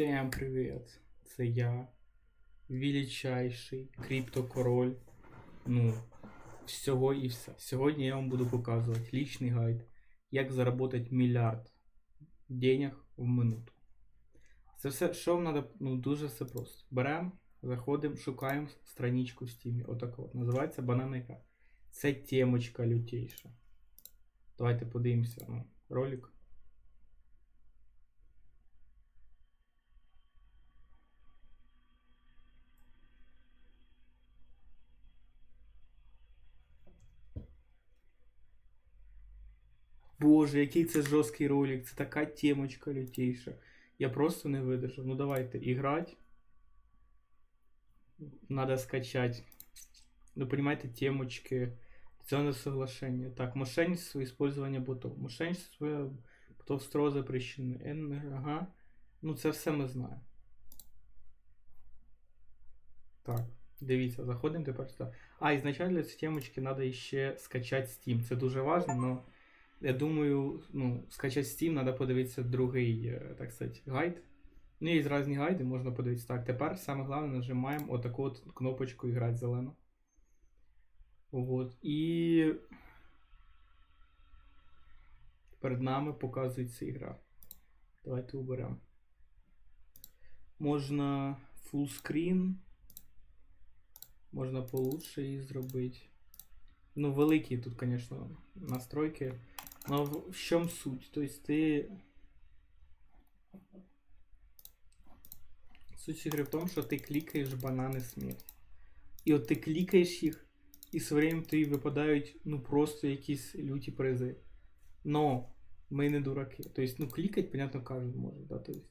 Всем привет! Це я, величайший криптокороль. Ну, всього і все. Сьогодні я вам буду показувати лічний гайд, як заробити мільярд денег в минуту. Це все, що вам треба, ну дуже все просто. Беремо, заходимо, шукаємо страничку в Steam. Отак от. Називається бананика. Це темочка лютейша. Давайте подивимося ну, ролик. Боже, який це жорсткий ролик, це така темочка лютейша. Я просто не видержав. Ну давайте іграть. Надо скачать. Ну, понимаете, темочки. Акционное соглашение. Так, мошенничество, использование ботов. Мошенничество, ботов строго запрещены. Н, ага. Ну, це все ми знаємо. Так, дивіться, заходимо тепер сюди. А, ізначально для цієї темочки треба ще скачати Steam. Це дуже важливо, але я думаю, ну, скачати Steam, треба подивитися другий, е, так сказати, гайд. Ну, є різні гайди, можна подивитися. Так, тепер саме головне нажимаємо отаку от кнопочку «Іграти зелену». Вот. І перед нами показується ігра. Давайте уберемо. Можна full Можна получше її зробити. Ну, великі тут, звісно, настройки. Но в, чому суть? Тобто ти. Суть ігри в тому, що ти клікаєш банани смерті. І от ти клікаєш їх, і з временем тобі випадають ну просто якісь люті призи. Но ми не дураки. Тобто, ну, клікать, понятно, кожен може. Да? Тобто,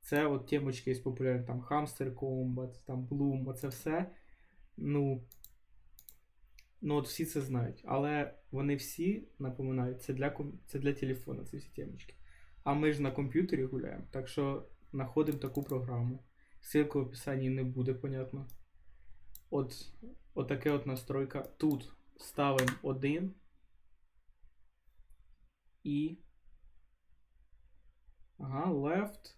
це от темочки є популярні, там Hamster Combat, там Bloom, оце все. Ну. Ну, от всі це знають. Але вони всі напоминають, це для це для телефона, ці всі темочки. А ми ж на комп'ютері гуляємо. Так що знаходимо таку програму. Ссылка в описанні не буде, понятно. От, от таке от настройка. Тут ставимо один. І. Ага, left.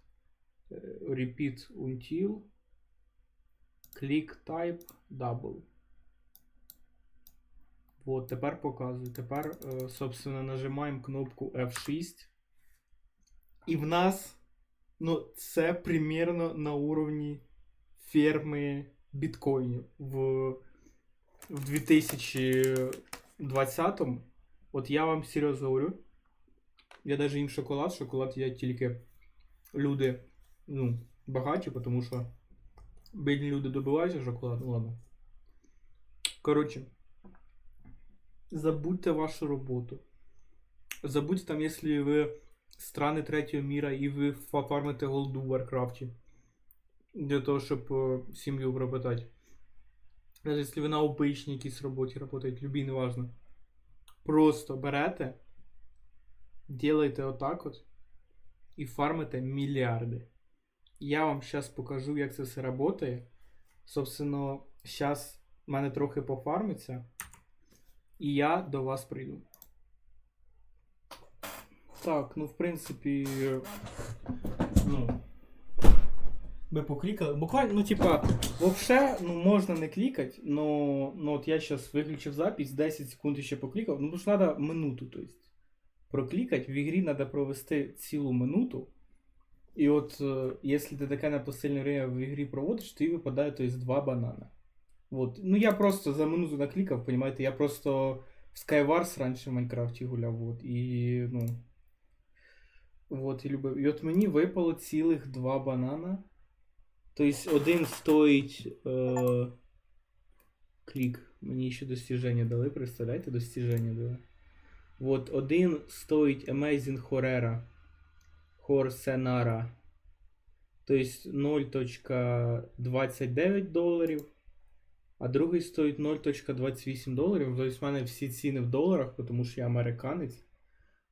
е, Repeat until. Click type double. Вот, тепер показую. Тепер, е, собственно, нажимаємо кнопку F6. І в нас, ну, це примерно на уровні ферми біткоїнів. В, в 2020-му. От я вам серйозно говорю. Я навіть їм шоколад. Шоколад я тільки люди, ну, багаті, тому що бідні люди добиваються шоколад, ну ладно. Коротше забудьте вашу роботу. Забудьте там, если вы страны третьего мира и вы пофармите голду в Варкрафте. Для того, щоб е, сім'ю обробити. Навіть якщо ви на обичній якійсь роботі працюєте, любій, неважно. Просто берете, делаєте отак от і фармите мільярди. Я вам зараз покажу, як це все працює. Собственно, зараз в мене трохи пофармиться. І я до вас прийду. Так, ну в принципі. Ну. Ми поклікали. Буквально, ну, типа, вообще, ну, можна не клікати, но, ну, от я зараз виключив запись, 10 секунд ще поклікав. Ну, тому що треба минуту, то есть. Проклікати, в ігрі треба провести цілу минуту. І от, е, якщо ти таке на посильне в ігрі проводиш, то і випадає, то есть, два банана. Вот. Ну, я просто за минуту накликав, понимаете, я просто в Skywars раньше в Майнкрафті гуляв, вот, і, ну. Вот, і любив. І от мені випало цілих два банана. Тобто один стоїть. Е... Клік. Мені ще достіження дали, представляєте, достіження дали. Вот, один стоїть Amazing Horrera. Horsenara. Тобто 0.29 доларів. А другий стоїть 0.28 доларів. Тобто в мене всі ціни в доларах, тому що я американець.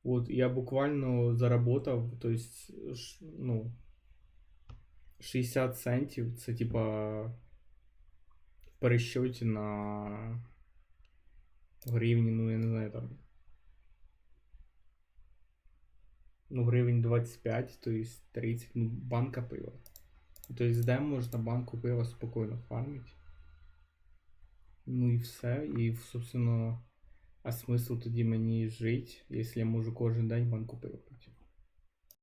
От, я буквально заработав, тобто, ш- ну, 60 центів. Це типа в пересчеті на гривні, ну я не знаю там. Ну, гривень 25, то есть 30, ну, банка пива. Тобто з дем можна банку пива спокійно фармити. Ну і все. І, собственно, а смисл тоді мені жити, якщо я можу кожен день банку пити?